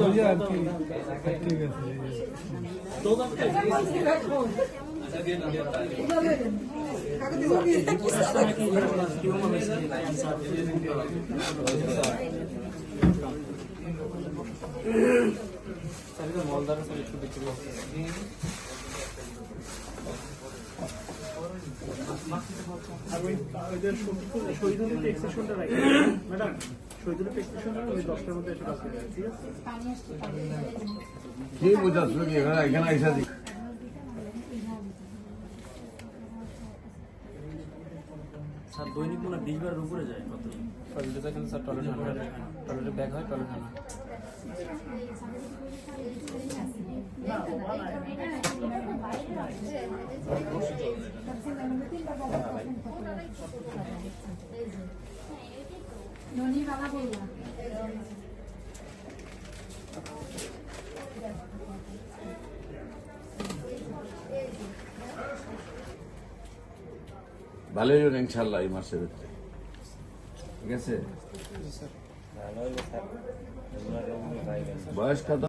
হয়ে আর কি ঠিক আর ওই ওদের শহীদুল এক্সটেনশনটা রাখি। ম্যাডাম শহীদুল এক্সটেনশনটা ওই দশটার মধ্যে এসে ঠিক আছে? কি বুঝাচ্ছ কি এখানে এখানে আইসা দি। স্যার দৈনিক মনে বিশ বারের উপরে যায় কত? টয়লেটে যায় কিন্তু স্যার টয়লেটে টয়লেটে ব্যাগ হয় টয়লেটে না ভালোই হলো ইনশাল্লাহ এই মাসের ভিতরে। ঠিক আছে? বয়স কত?